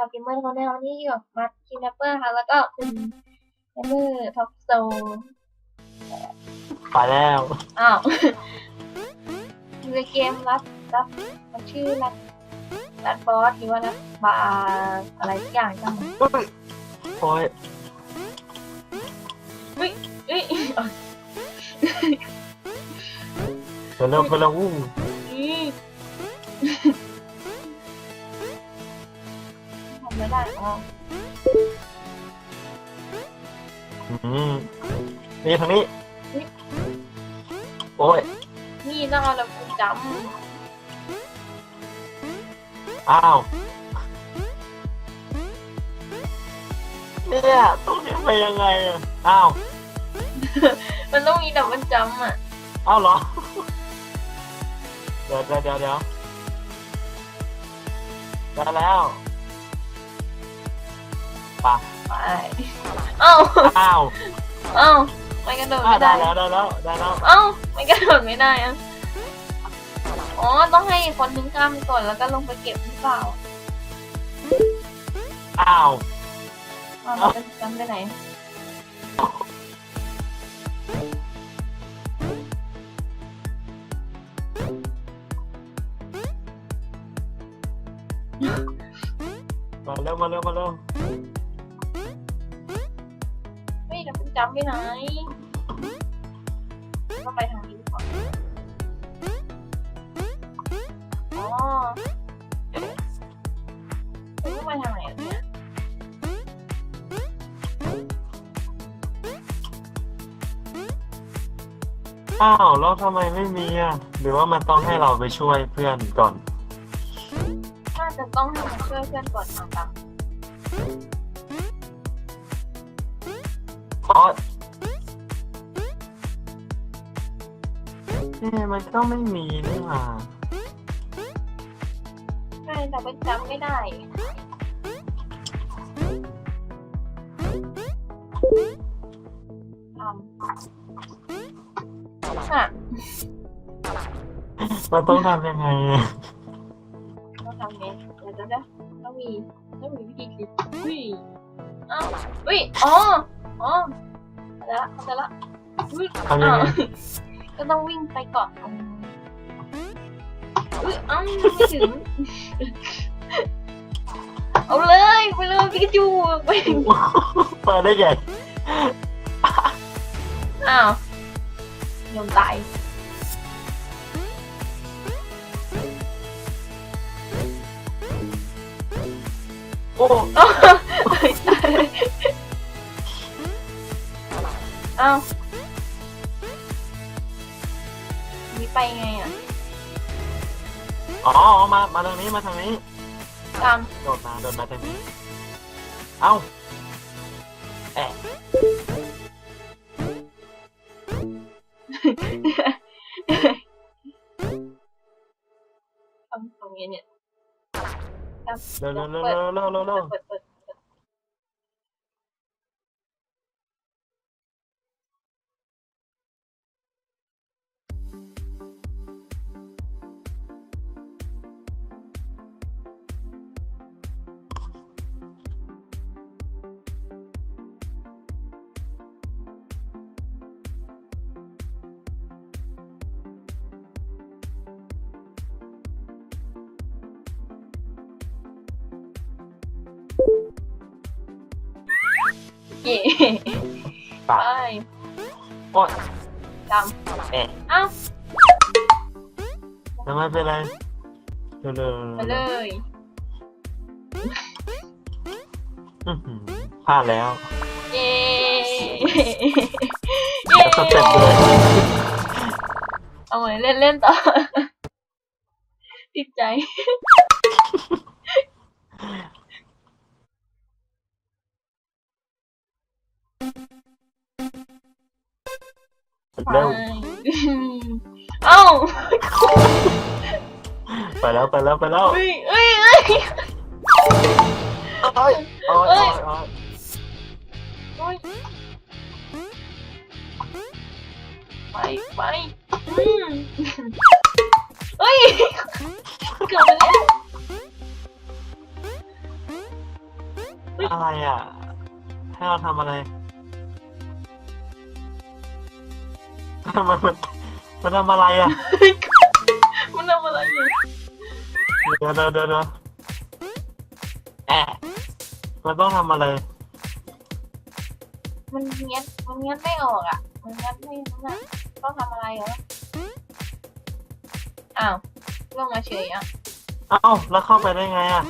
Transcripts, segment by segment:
าวเกมเมอร์ทุกคนนะคะวันนี้อยู่กับมาร์คินแรปเปอร์ค่ะ แล้วก็คุณเกมเมอร์ท็อปโซไปแล้ว อ้าวอยู่ในเกมรับรับมันชื่อรับรัดบอสหรือว่ารัดบาร์อะไรสักอย่างจังอุ้ยโอ้ยเอ้ยไปเร็วไปเร็วอู้ ไม่ได้อ๋ออืมนี่ทางนี้ โอ้ย นี่ต้องเอาเราคุณจอ้าว เนี่ยต้องเรียนไปยังไงอะอ้าวำมันต้องมีดับเบิลจัมป์อะอ้าวเหรอ เดี๋ยวเดี๋ยวเดี๋ยวเดี๋ยวได้แล้วไปะไปเอ้าอ้าวเอ้าไม่กระโดดอ้าวไม่ได้ได้แล้วได้แล้วได้แล้วเอ้าไม่กระโดดไม่ได้อะอ๋อต้องให้คนนึงข้ามไปก่อนแล้วก็ลงไปเก็บหรือเปล่าอ้าวอ๋อเราเป็นจำไปไหนมาเร็วมาเร็วมาเร็ว เฮ้ยเราเป็นจำไปไหนก็ไปทางนี้ก่อนอ๋อคุณต้องไปทางไหนอะเนี่ยอ้าวแล้วทำไมไม่มีอะ หรือว่ามันต้องให้เราไปช่วยเพื่อนก่อน น่าจะต้องให้มาช่วยเพื่อนก่อนทางตา มอ๋อเนี่ยมันก็ไม่มีนี่หว่าใช่แต่เป็นจำไม่ได้ทำอะมันต้องทำยังไงอะต้องทำไงเดี๋ยวจะต้องมีต้องมีวิธีคิดอุ้ยอ้าวอุ้ยอ๋ออ๋อเข้าใจ ละเข้าใจละอุ้ยทำยังอ้าวไงก็ต้องวิ่งไปเกาะตรงอุ้ยอ้าวไม่ถึง เอาเลยไปเลยปิกาจูไปเปิดได้ไงอ้าวยอมตายโอ้อ้าวตาย อ้าวนี่ไปไงอะ อ๋อมา มาทางนี้ มาทางนี้ ตาม โดดมา โดดมาทางนี้ เอ้าแอะทำตรงนี้เนี่ยทำเร็วเร็วเร็วเร็วเร็วเร็วเร็วเปิดเปิดเปิด เย่ปาไปโอ้ยตามแอะเอ้าทำไมเป็นไรเร็วเร็วไปเลยอื้อหือพลาดแล้วเย้เย้สเต็ปเลยเอาไว้เล่นเล่นต่อ ติดใจ เร็ว เอ้าไปแล้วไปแล้วไปแล้ว เอ้ยเอ้ยเอ้ย ทำอะไรอะมันทำอะไรอยู่เดี๋ยวเดี๋ยวเดี๋ยวเดี๋ยวแอะมันต้องทำอะไร มันเงี้ยมันเงี้ยไม่ออกอะ มันเงี้ยไม่นั่นอะต้องทำอะไรเหรออ้าวลงมาเฉยอะ เอ้าแล้วเข้าไปได้ไงอะ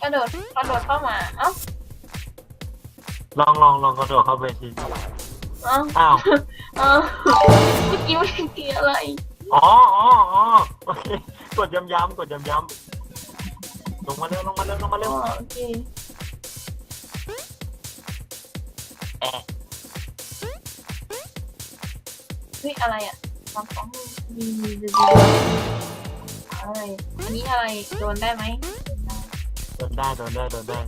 กระโดดกระโดดเข้ามา เอ้าลองลองลองกระโดดเข้าไปทีเอ้าอ้าว เอ้าเมื่อกี้ไม่ได้ตีอะไร อ๋ออ๋ออ๋อโอเค กดย้ำย้ำๆกดย้ำย้ำๆลงมาเร็วลงมาเร็วลงมาอ๋เร็วอโอเคแอะเฮ้ยอะไรอะฟองฟองดีดีดีอะไรอันนี้อะไร โดนได้ไหมโดนได้โดนได้โดนได้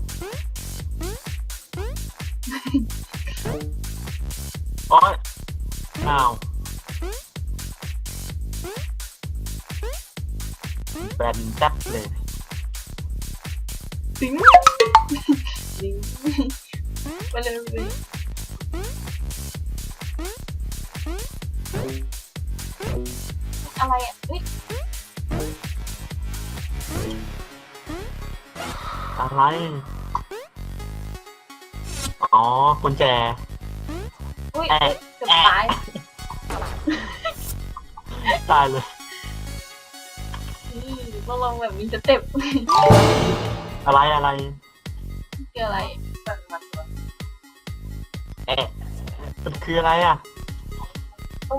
โอ้ย อ้าวแบนแทบเลยสิงสิงไปเลยไปเลยอะไรอะเฮ้ยอะไร อ๋อกุญแจอุ้ยแอะเกือบตาย ตายเลยนี่ต้องลองแบบมีสเต็ปอะไรอะไรคืออะไรแอะมันคืออะไรอะโอ้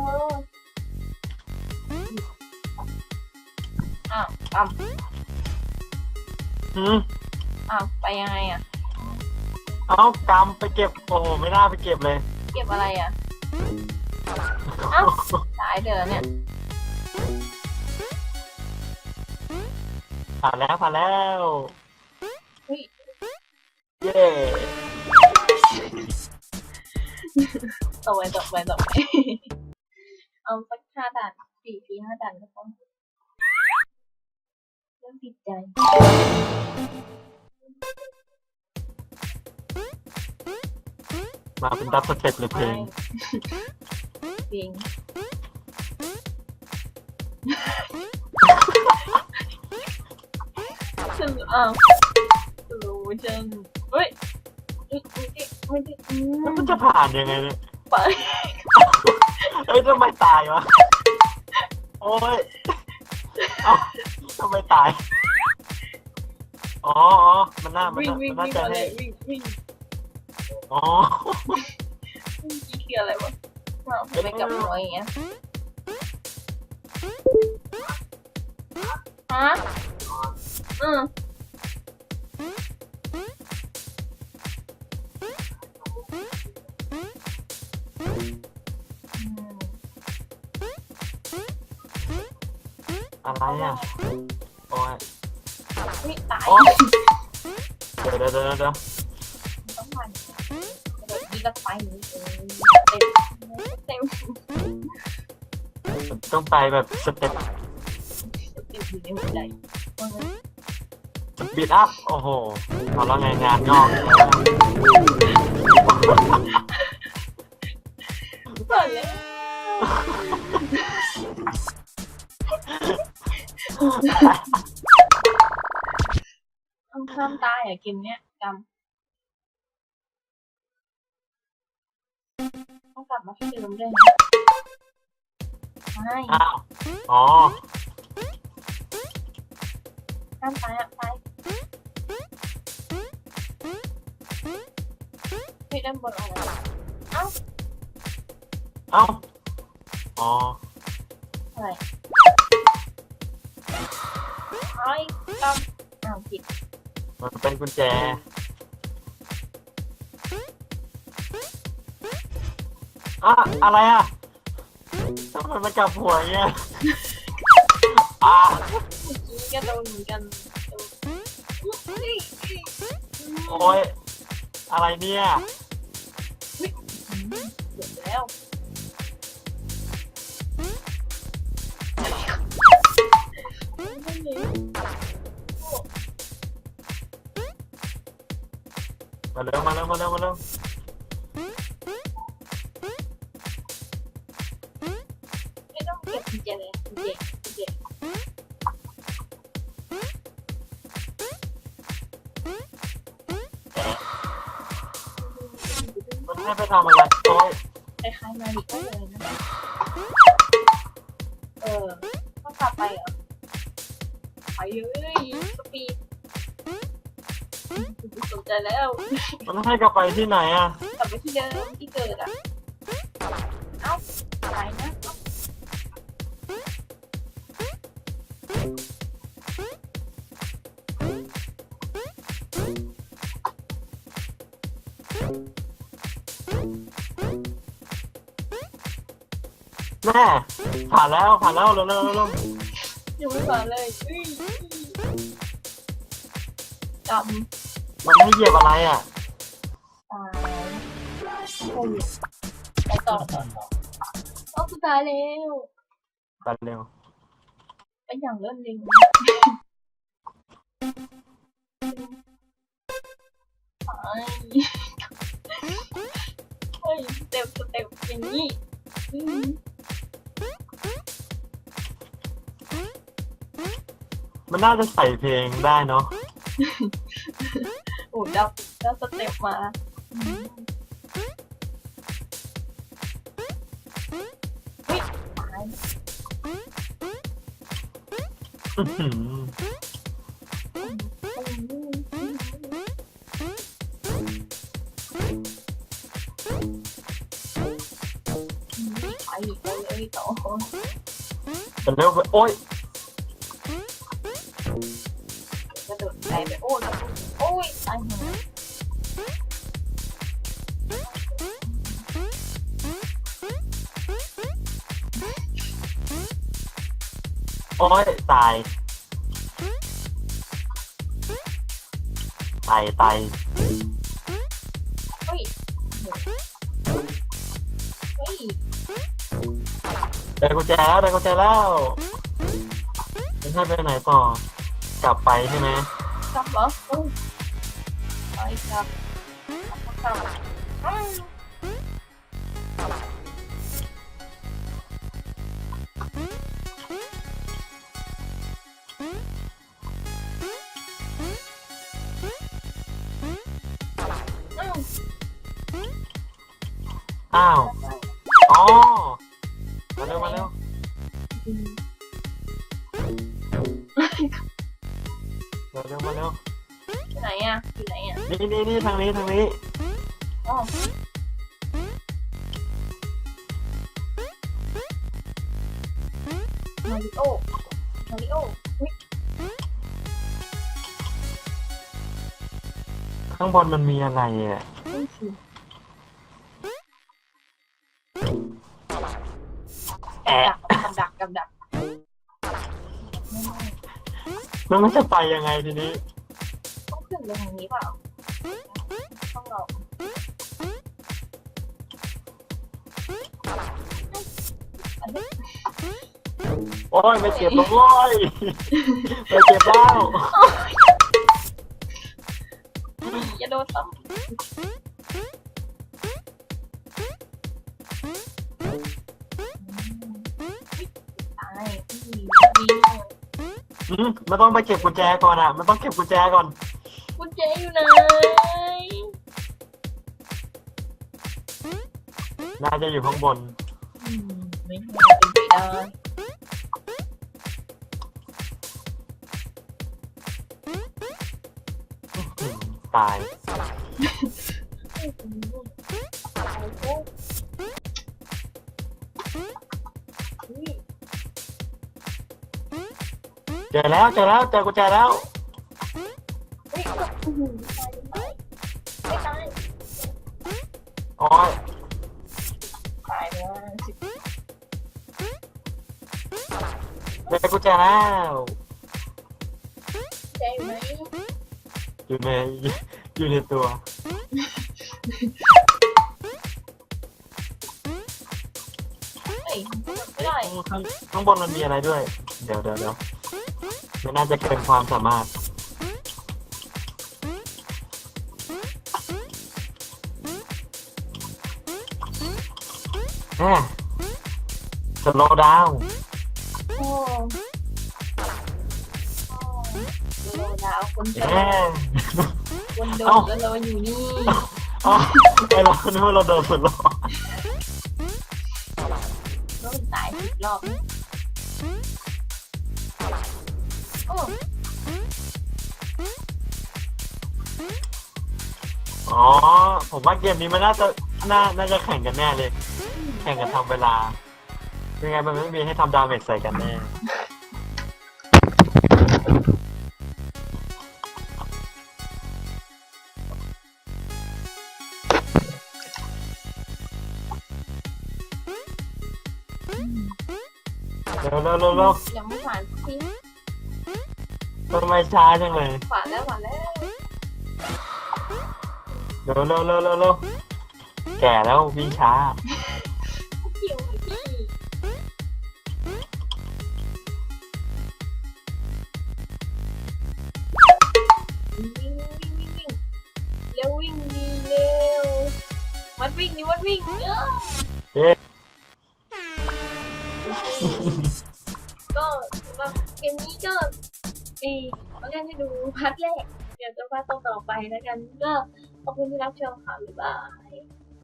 อ้าวปั๊มหืมอ้าวไปยังไงอะ เอากำไปเก็บโอ้โหไม่น่าไปเก็บเลย เก็บอะไรอะเอ้าตายเด้อเนี่ย ผ่านแล้วผ่านแล้ว เฮ้ย เย้ต่อไปต่อไปต่อไปเอาสักห้าด่านสี่สี่ห้าด่านก็พอเริ่มติดใจมาเป็นดับสเต็ปเลยเพลงเพ ลงฉันอ้าวรู้ฉันเฮ้ยไม่ได้แล้วมันจะผ่านยังไงเนี่ยไปเอ้ยทำไมตายวะ โอ้ยเอ้าทำไมตาย อ๋ออ๋อมันน่ามันวิ่งน่าวิ่งมันน่าวิ่งจะอะไรให้วิ่งวิ่งอ๋อ วิ่งกี่คืออะไรวะอ้าวทำไมกลับหัวอย่างเงี้ย ฮะอืมอืมอะไรอะโอ้ยอุ๊ยตายโอ๊ยเดี๋ยวเดี๋ยวเดี๋ยวเดี๋ยวต้องมันกระโดดยิงกันไปอย่างนี้เออเต็มเต็ม ต้องไปแบบสเต็ปเต็มอยู่ในหัวใจว่าไงสปีดอัพ โอ้โหเอาแล้วไงงานงอกตายแล้วต้องห้ามตายอะเกมเนี้ยกำต้องกลับมาที่เดิมด้วยนะ ไม่อ้าวอ๋อห้ามตายห้ามตายเฮ้ยด้านบนอะไรวะเอ้าอ๋ออะไรไอ้กำอ้าวผิดมันเป็นกุญแจอะอะไรอะ ทำไมมันกลับหัวอย่างเงี้ยอ่าเมื่อกี้ก็โดนเหมือนกันโดนเฮ้ยโอ้ยอะไรเนี่ยเกือบแล้วไม่เลยไปมาเร็วมาเร็วมาเร็วมาเร็ว คุณเจเลยคุณเจคุณเจมันให้ไปทำอะไรโอ้ยคล้ายๆมาริโอเลยนะเออต้องกลับไปเหรอไปเลยสปีดสนใจแล้ว มันให้กลับไปที่ไหนอะ กลับไปที่เดิมที่เกิดอะ แม่ผ่านแล้วผ่านแล้วเร็วเร็วเร็วเร็วยังไม่ผ่านเลยอุ้ยกมันให้เหยียบอะไรอะำตายโอ้ยไปต่อต่อต่อเอาสุดท้ายแล้ว ตัดเร็วเป็น อย่างเริ่มเร็วไปเฮ้ยสเต็ปสเต็ปอย่างนี้อืมมันน่าจะใส่เพลงได้เนาะโอ้ยแล้วแล้วสเต็ปมา ไปอีกเลยต่อแต่เร็วไปโอ้ย ยตาย ตายตายเฮ้ยเฮ้ยได้กุญแจแล้วได้กุญแจแล้วจะให้ไปไหนต่อ กลับไปใช่ไหมกลับเหรอเฮ้ยไปกลับกลับกลับ อ้าวอ้าวอ้าว อ๋อ มาเร็วมาเร็วอืมมาเร็วมาเร็วที่ไหนอะอยู่ไหนอะนี่นี่นี่ทางนี้ทางนี้ อ๋อมาริโอมาริโออุ้ยข้างบนมันมีอะไรอะนี่สิ แอะกับดักกับดักไม่ไม่แล้วมันจะไปยังไงทีนี้ ต้องขึ้นไปทางนี้เปล่าต้องรออันนี้โอ้ยไม่เจ็บหรอกโว้ยไม่เจ็บแล้ว อย่าโดนซ้ำ อืมมันต้องไปเก็บกุญแจก่อนอะ มันต้องเก็บกุญแจก่อน กุญแจอยู่ไหนน่าจะอยู่ข้างบน อืมไม่น่าเป็นไปได้อืมตาย เจอแล้วเจอแล้วเจอกุญแจแล้วเฮ้ยโอ้โหตายตายไม่ตายโอ้ยตายแล้วสิเจอกุญแจแล้วใจไหมอยู่ในอยู่ในตัวเฮ้ยไม่ได้ข้างข้างบนมันมีอะไรด้วย เดี๋ยวเดี๋ยวเดี๋ยว ไม่น่าจะเป็นความสามารถ สโลดาวโอ้โลดาวคนเดิมคนเดิมแล้วเราอยู่นี่ อ๋อไอเราคิดว่าเราเดินสุดหรอ อ๋อ ผมว่าเกมนี้มันน่าจะน่าน่าจะแข่งกันแน่เลย แข่งกันทำเวลา ยังไงมันไม่มีให้ทำดาเมจใส่กันแน่ เร็วเร็วเร็วเร็วยังไม่ผ่านสักทีทำไมช้าจังเลย ผ่านแล้วผ่านแล้ว เร็วเร็วเร็วเร็วเร็วแก่แล้ววิ่งช้าเกี่ยวกับพี่วิ่งวิ่งวิ่งวิ่งวิ่งเร็ววิ่งดีเร็ววัดวิ่งนี่วัดวิ่งเออเอ๊ะก็สำหรับเกมนี้ก็เออมาเล่นให้ดูพาร์ทแรกเดี๋ยวจะพาร์ทต่อๆไปแล้วกันก็ ขอบคุณที่รับชมค่ะบ๊ายบาย